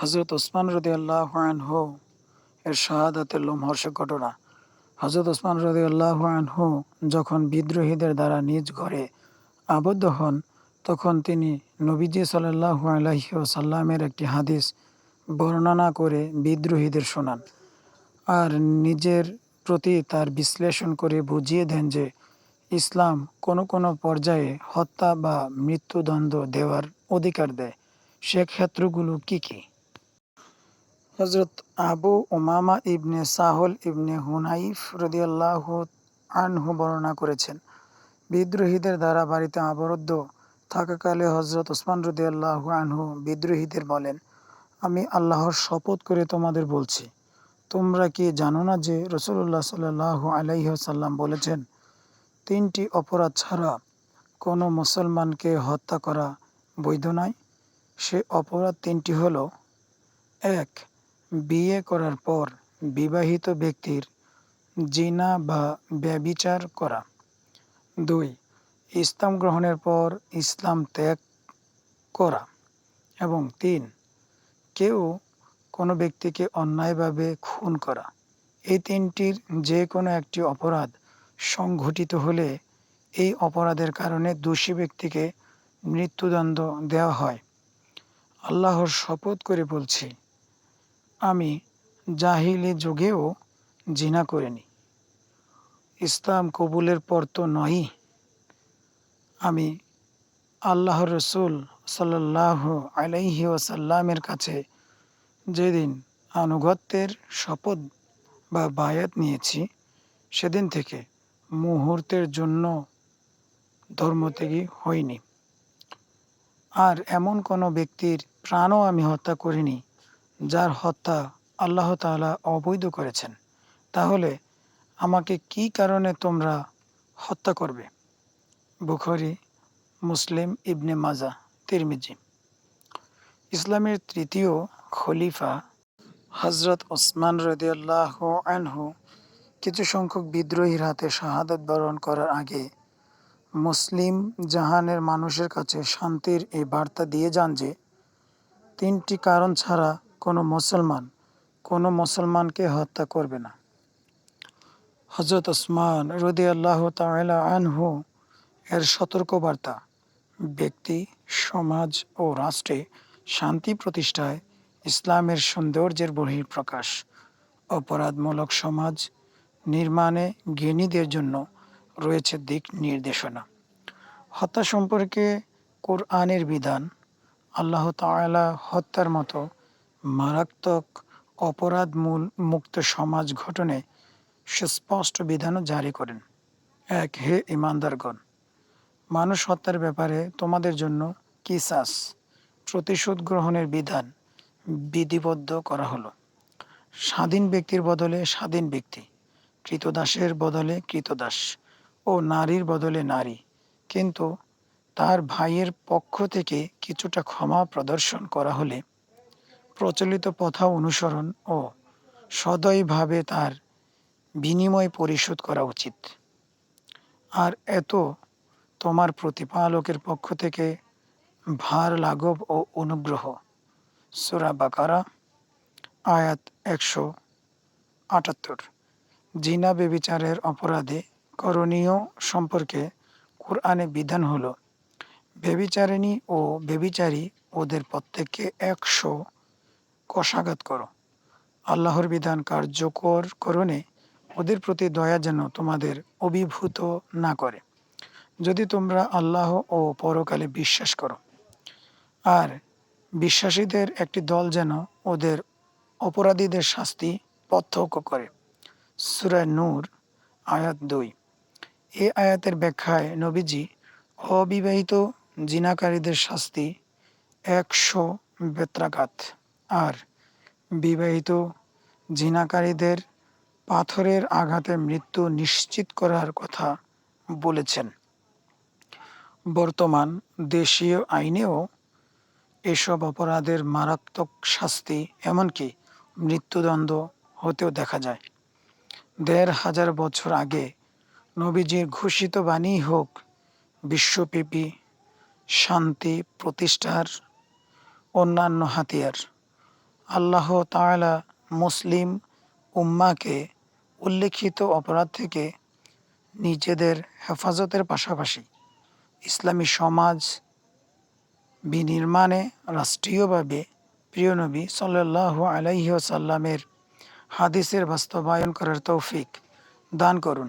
হজরত ওসমান রদি আল্লাহ হো এর শাহাদাতের লোমহর্ষক ঘটনা। হজরত ওসমান রদি আল্লাহ হো যখন বিদ্রোহীদের দ্বারা নিজ ঘরে আবদ্ধ হন, তখন তিনি নবীজি সাল্লাহ আলহি সাল্লামের একটি হাদিস বর্ণনা করে বিদ্রোহীদের শোনান আর নিজের প্রতি তার বিশ্লেষণ করে বুঝিয়ে দেন যে ইসলাম কোনো কোনো পর্যায়ে হত্যা বা মৃত্যুদণ্ড দেওয়ার অধিকার দেয়। সে ক্ষেত্রগুলো কী কি? হজরত আবু ওমামা ইবনে সাহল ইবনে হুনাইফ রদিয়াল্লাহ আনহু বর্ণনা করেছেন, বিদ্রোহীদের দ্বারা বাড়িতে আবরুদ্ধ থাকাকালে হজরত ওসমান রদিয়াল্লাহু আনহু বিদ্রোহীদের বলেন, আমি আল্লাহর শপথ করে তোমাদের বলছি, তোমরা কি জানো না যে রসুল্লাহ সাল্লাহ আলাইসাল্লাম বলেছেন, তিনটি অপরাধ ছাড়া কোনো মুসলমানকে হত্যা করা বৈধ নয়? সে অপরাধ তিনটি হলো, এক বিয়ে করার পর বিবাহিত ব্যক্তির জিনা বা ব্যবিচার করা। দুই, ইসলাম গ্রহণের পর ইসলাম ত্যাগ করা। এবং তিন, কেউ কোনো ব্যক্তিকে অন্যায়ভাবে খুন করা। এই তিনটির যে কোনো একটি অপরাধ সংঘটিত হলে এই অপরাধের কারণে দোষী ব্যক্তিকে মৃত্যুদণ্ড দেওয়া হয়। আল্লাহর শপথ করে বলছি আমি জাহিলি যুগেও জিনা করিনি। ইসলাম কবুলের পর তো নয়ই। আমি আল্লাহর রসুল সাল্লাহ আলাইহি ওসাল্লামের কাছে যেদিন আনুগত্যের শপথ বা বায়াত নিয়েছি, সেদিন থেকে মুহূর্তের জন্য ধর্মত্যাগী হইনি। আর এমন কোনো ব্যক্তির প্রাণও আমি হত্যা করিনি যার হত্যা আল্লাহ তালা অবৈধ করেছেন। তাহলে আমাকে কি কারণে তোমরা হত্যা করবে? বুখরি, মুসলিম, ইবনে মাজা, তিরমিজি। ইসলামের তৃতীয় খলিফা হজরত ওসমান রদিয়াল্লাহ আনহু কিছু সংখ্যক বিদ্রোহীর হাতে শাহাদত বরণ করার আগে মুসলিম জাহানের মানুষের কাছে শান্তির এই বার্তা দিয়ে যান যে, তিনটি কারণ ছাড়া কোনো মুসলমান কোনো মুসলমানকে হত্যা করবে না। হজরত ওসমান রদি আল্লাহ তালা আনহু এর সতর্কবার্তা, ব্যক্তি, সমাজ ও রাষ্ট্রে শান্তি প্রতিষ্ঠায় ইসলামের সৌন্দর্যের বহিঃপ্রকাশ অপরাধমূলক সমাজ নির্মাণে জ্ঞানীদের জন্য রয়েছে দিক নির্দেশনা। হত্যা সম্পর্কে কোরআনের বিধান, আল্লাহ তালা হত্যার মতো মারাত্মক অপরাধ মূল মুক্ত সমাজ গঠনে সুস্পষ্ট বিধানও জারি করেন। এক হে ইমানদারগণ, মানুষ হত্যার ব্যাপারে তোমাদের জন্য কিসাস প্রতিশোধ গ্রহণের বিধান বিধিবদ্ধ করা হলো। স্বাধীন ব্যক্তির বদলে স্বাধীন ব্যক্তি, কৃতদাসের বদলে কৃতদাস ও নারীর বদলে নারী। কিন্তু তার ভাইয়ের পক্ষ থেকে কিছুটা ক্ষমা প্রদর্শন করা হলে প্রচলিত প্রথা অনুসরণ ও সদয়ভাবে তার বিনিময় পরিশোধ করা উচিত। আর এত তোমার প্রতিপালকের পক্ষ থেকে ভার, লাঘব ও অনুগ্রহ। সুরা বাকারা, আয়াত একশো আটাত্তর। জিনা বেবিচারের অপরাধে করণীয় সম্পর্কে কোরআনে বিধান হল, বেবিচারিণী ও বেবিচারী ওদের প্রত্যেককে একশো কষাঘাত করো। আল্লাহর বিধান কার্যকর করণে ওদের প্রতি দয়া যেন তোমাদের অভিভূত না করে। যদি তোমরা আল্লাহ ও পরকালে বিশ্বাস করো। আর বিশ্বাসীদের একটি দল যেন ওদের অপরাধীদের শাস্তি প্রত্যক্ষ করে। সুরায় নূর, আয়াত দুই। এ আয়াতের ব্যাখ্যায় নবীজি অবিবাহিত জিনাকারীদের শাস্তি একশো বেত্রাঘাত। আর বিবাহিত জিনাকারীদের পাথরের আঘাতে মৃত্যু নিশ্চিত করার কথা বলেছেন। বর্তমান দেশীয় আইনেও এসব অপরাধের মারাত্মক শাস্তি, এমনকি মৃত্যুদণ্ড হতেও দেখা যায়। দেড় হাজার বছর আগে নবীজির ঘোষিত বাণী হোক, বিশ্বব্যাপী শান্তি প্রতিষ্ঠার অন্যান্য হাতিয়ার আল্লাহ তাআলা মুসলিম উম্মাকে উল্লেখিত অপরাধ থেকে নিজেদের হেফাজতের পাশাপাশি ইসলামী সমাজ বিনির্মাণে রাষ্ট্রীয়ভাবে প্রিয় নবী সাল্লাহ আলাইহি সাল্লামের হাদিসের বাস্তবায়ন করার তৌফিক দান করুন।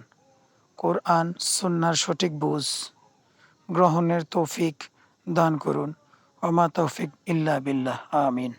কোরআন, সুন্নার সঠিক বুঝ গ্রহণের তৌফিক দান করুন। ওমা তৌফিক ইল্লা বিল্লাহ, আমিন।